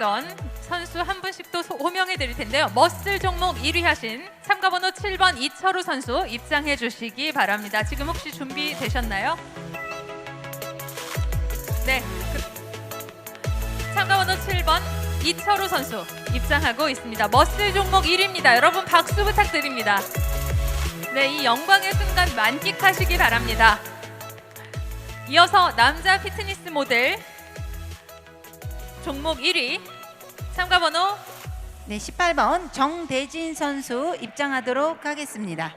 프리전 선수 한 분씩 또 소- 호명해 드릴 텐데요. 머슬 종목 1위 하신 참가 번호 7번 이철우 선수 입장해 주시기 바랍니다. 지금 혹시 준비되셨나요? 네. 그- 참가 번호 7번 이철우 선수 입장하고 있습니다. 머슬 종목 1위입니다. 여러분 박수 부탁드립니다. 네, 이 영광의 순간 만끽하시기 바랍니다. 이어서 남자 피트니스 모델 종목 1위 참가 번호 네, 18번 정대진 선수 입장하도록 하겠습니다.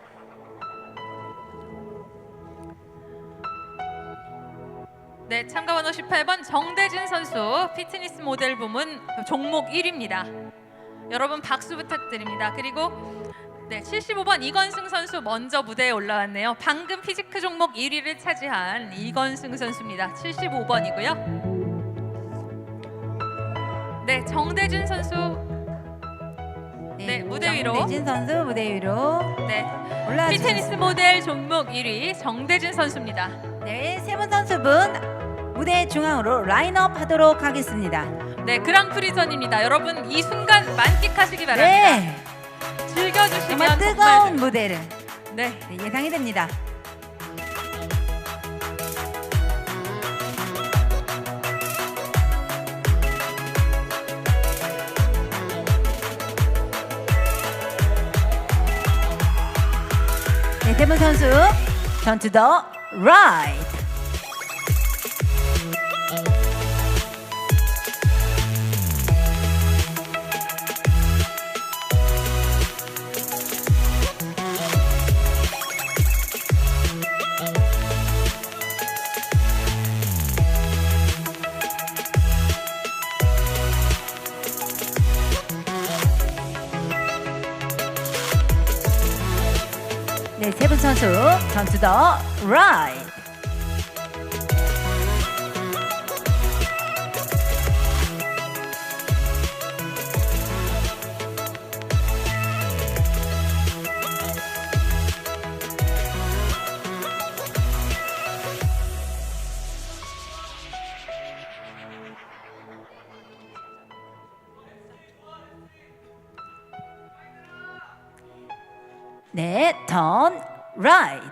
네 참가 번호 18번 정대진 선수 피트니스 모델 부문 종목 1위입니다. 여러분 박수 부탁드립니다. 그리고 네 75번 이건승 선수 먼저 무대에 올라왔네요. 방금 피지크 종목 1위를 차지한 이건승 선수입니다. 75번이고요. 네 정대진 선수 네, 무대 위로. 정대진 선수 무대 위로 네 올라와 주셨습니다. 모델 종목 1위 정대진 선수입니다. 네, 세 분 선수분 무대 중앙으로 라인업 하도록 하겠습니다. 네 그랑프리전입니다. 여러분 이 순간 만끽하시기 바랍니다. 네, 즐겨주시면 정말 정말, 뜨거운 무대를 네 네, 예상이 됩니다. 네, 대문 선수 전투 더 라이트. 네, 세 분 선수 전투 더 라이 네, 턴 라이트.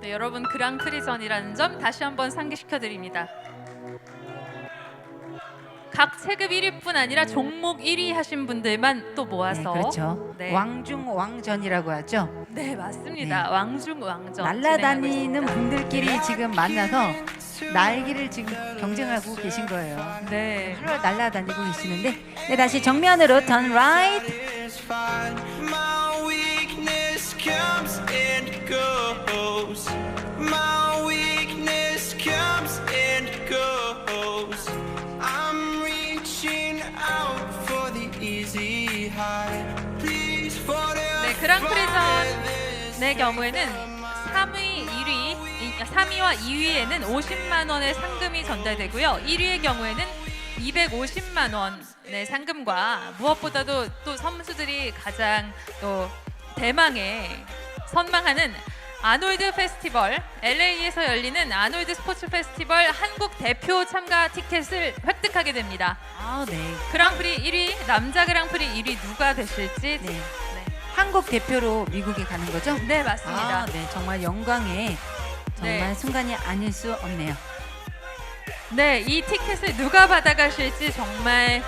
네, 여러분 그랑프리전이라는 점 다시 한번 상기시켜 드립니다. 각 체급 1위뿐 아니라 종목 1위 하신 분들만 또 네, 모아서 그렇죠. 네. 왕중 왕전이라고 하죠. 네 맞습니다. 네. 왕중 왕전 날라다니는 분들끼리 지금 만나서 날기를 지금 경쟁하고 계신 거예요. 네. 펄 날라다니고 계시는데 네 다시 정면으로 턴 라이트 is fine. My weakness comes and goes. My weakness comes and goes. I'm reaching out for the easy high. Please 네, 그랑프리전 의 경우에는 3위, 1위, 3위와 2위에는 50만 원의 상금이 전달되고요. 1위의 경우에는 250만 원의 상금과 무엇보다도 또 선수들이 가장 또 대망의 선망하는 아놀드 페스티벌 LA에서 열리는 아놀드 스포츠 페스티벌 한국 대표 참가 티켓을 획득하게 됩니다. 아, 네. 그랑프리 1위 남자 그랑프리 1위 누가 되실지 네. 네, 한국 대표로 미국에 가는 거죠? 네 맞습니다. 아, 네. 정말 영광의 정말 네. 순간이 아닐 수 없네요. 네, 이 티켓을 누가 받아가실지 정말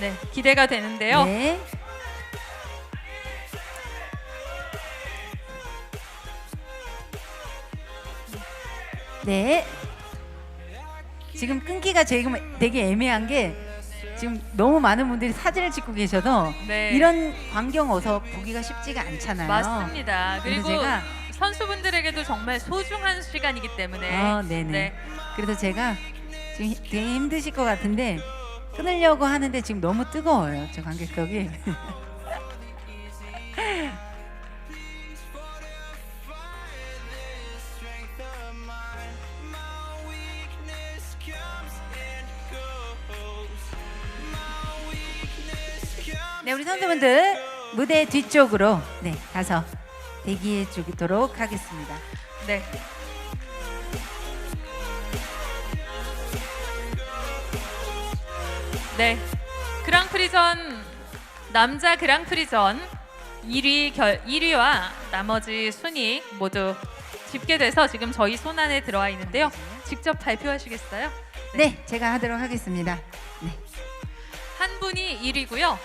네, 기대가 되는데요. 네. 네. 지금 끊기가 지금 되게 애매한 게 지금 너무 많은 분들이 사진을 찍고 계셔서 네. 이런 광경 어서 보기가 쉽지가 않잖아요. 맞습니다. 그리고 제가 선수분들에게도 정말 소중한 시간이기 때문에 아, 네네. 네. 그래서 제가 지금 되게 힘드실 것 같은데 끊으려고 하는데 지금 너무 뜨거워요. 저 관객석이. 네, 우리 선수분들 무대 뒤쪽으로 네 가서 대기해 주도록 하겠습니다. 네. 네. 그랑프리전 남자 그랑프리전 1위 결 1위와 나머지 순위 모두 집계돼서 지금 저희 손안에 들어와 있는데요. 직접 발표하시겠어요? 네. 네, 제가 하도록 하겠습니다. 네. 한 분이 1위고요.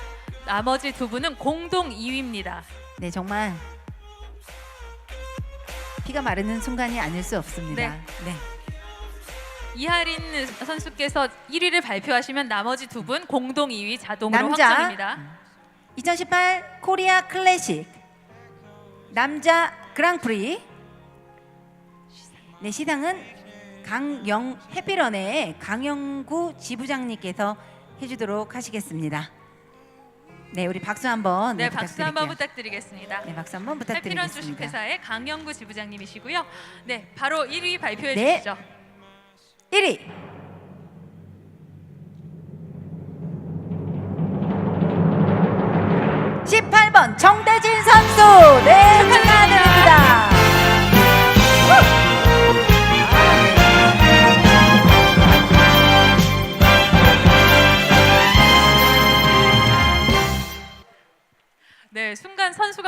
나머지 두 분은 공동 2위입니다. 네, 정말 피가 마르는 순간이 아닐 수 없습니다. 네. 네. 이하린 선수께서 1위를 발표하시면 나머지 두 분 공동 2위 자동으로 남자. 확정입니다. 2018 코리아 클래식 남자 그랑프리 네 시상은 강영 해피런의 강영구 지부장님께서 해주도록 하시겠습니다. 네 우리 박수 한번 네, 박수 한번 부탁드릴게요. 부탁드리겠습니다. 네 박수 한번 해피런 부탁드리겠습니다. 주식회사의 강영구 지부장님이시고요. 네, 바로 1위 발표해 네. 주시죠. 1위 (18번) 정대진 선수 네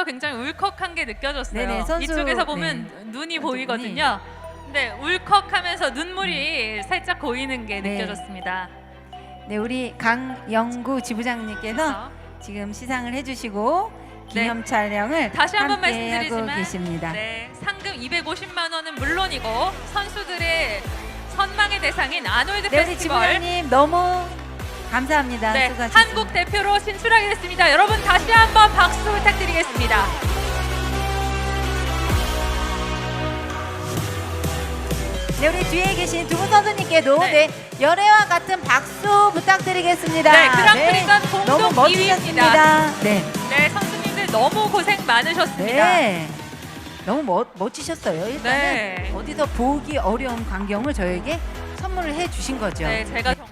선수가 굉장히 울컥한 게 느껴졌어요. 네네, 선수, 이쪽에서 보면 눈이 보이거든요. 네, 울컥하면서 눈물이 살짝 고이는 게 네. 느껴졌습니다. 네 우리 강영구 지부장님께서 지금 시상을 해주시고 기념 네. 촬영을 다시 한 번 함께 하고 말씀드리지만 계십니다. 네, 상금 250만 원은 물론이고 선수들의 선망의 대상인 아놀드 네, 우리 페스티벌 지부장님 너무 감사합니다. 네, 수고하셨습니다. 한국 대표로 진출하게 됐습니다. 여러분 다시 한번 박수 부탁드리겠습니다. 네, 우리 뒤에 계신 두 분 선수님께도 네. 네. 열애와 같은 박수 부탁드리겠습니다. 네, 그랑프리전 공동 너무 멋지셨습니다. 2위입니다. 네, 네, 선수님들 너무 고생 많으셨습니다. 네. 너무 멋, 멋지셨어요. 일단은 네. 어디서 보기 어려운 광경을 저에게 선물을 해 주신 거죠. 네, 제가 정-